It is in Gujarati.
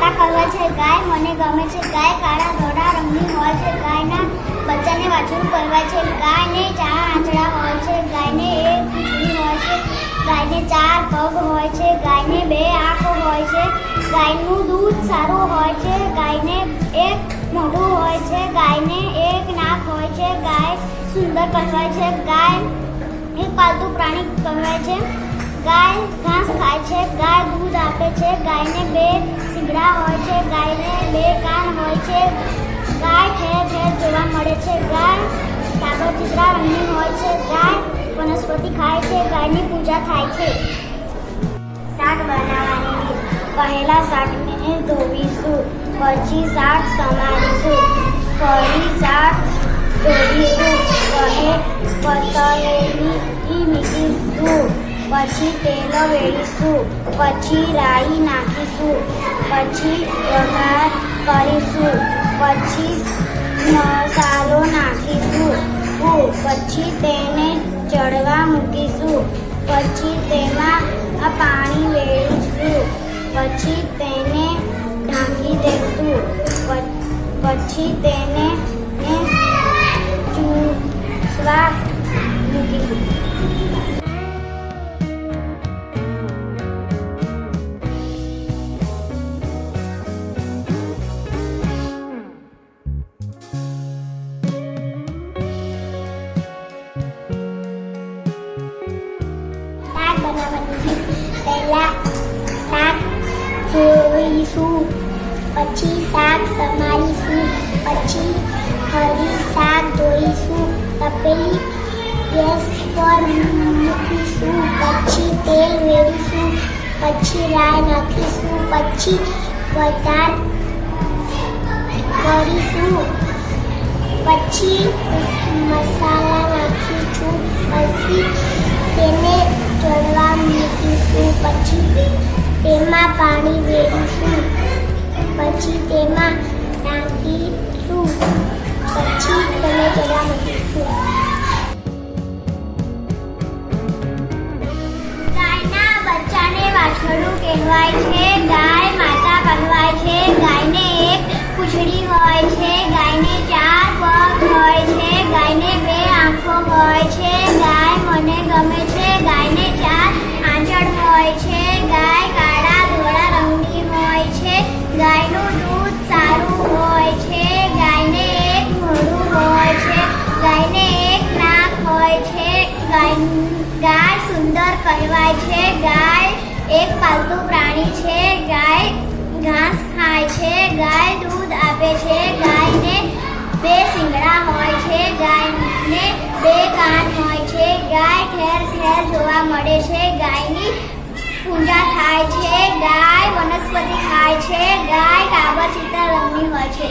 કહેવાય છે, ગાય મને ગમે છે, ગાય કાળા ધોળા રંગની હોય છે, ગાયના બચ્ચાને વાછરું કરવા છે, ગાયને ચાર આંચળા હોય છે, ગાયને એક હોય છે, ગાયને ચાર પગ હોય છે, ગાયને બે આંખ હોય છે, ગાયનું દૂધ સારું હોય છે, ગાયને એક મોઢું હોય છે, ગાયને એક નાક હોય છે, ગાય સુંદર કહેવાય છે, ગાય એક પાલતુ પ્રાણી કહેવાય છે. ગાય ઘાસ ખાય છે, ગાય દૂધ આપે છે, ગાયને બે શીંગડા હોય છે, ગાયને બે કાન હોય છે, ગાય ઠેર ઠેર જોવા મળે છે, ગાય કાગળ ચિત્રા રંગની હોય છે, ગાય વનસ્પતિ ખાય છે, ગાયની પૂજા થાય છે. શાક બનાવવાની પહેલાં શાકને ધોવીશું, પછી શાક સમારીશું. ફરી પછી તેલ વેળીશું, પછી રાઈ નાખીશું, પછી વઘાર કરીશું, પછી મસાલો નાખીશું પછી તેને ચડવા મૂકીશું, પછી તેમાં પાણી વેળીશું, પછી તેને ઢાંકી દઈશું પછી તેને ચૂસવા મૂકીશું. ધોઈશું પછી શાક સમારીશું, પછી ફરી શાક ધોઈશું, તપેલી ગેસ પર મૂકીશું, પછી તેલ વેડીશું પછી રાઈ નાખીશું, પછી વઘાર કરીશું, પછી મસાલા નાખીશું, પછી તેમાં પાણી વેરીશું પછી તેમાં નાખીશું. પછી ગાયના બચ્ચાને વાછરડું કહેવાય છે. ગાય માતા કહેવાય છે. ગાયને એક પૂંછડી હોય છે. ગાયને ચાર પગ હોય છે. ગાયને બે આંખો હોય છે. ગાય મને ગમે છે. કહેવાય છે, ગાય એક પાલતુ પ્રાણી છે, ગાય ઘાસ ખાય છે, ગાય દૂધ આપે છે, ગાયને બે શિંગડા હોય છે, ગાયને બે કાન હોય છે, ગાય ઠેર ઠેર જોવા મળે છે, ગાયની પૂજા થાય છે, ગાય વનસ્પતિ ખાય છે, ગાય કાબર ચિત્ર રંગની હોય છે.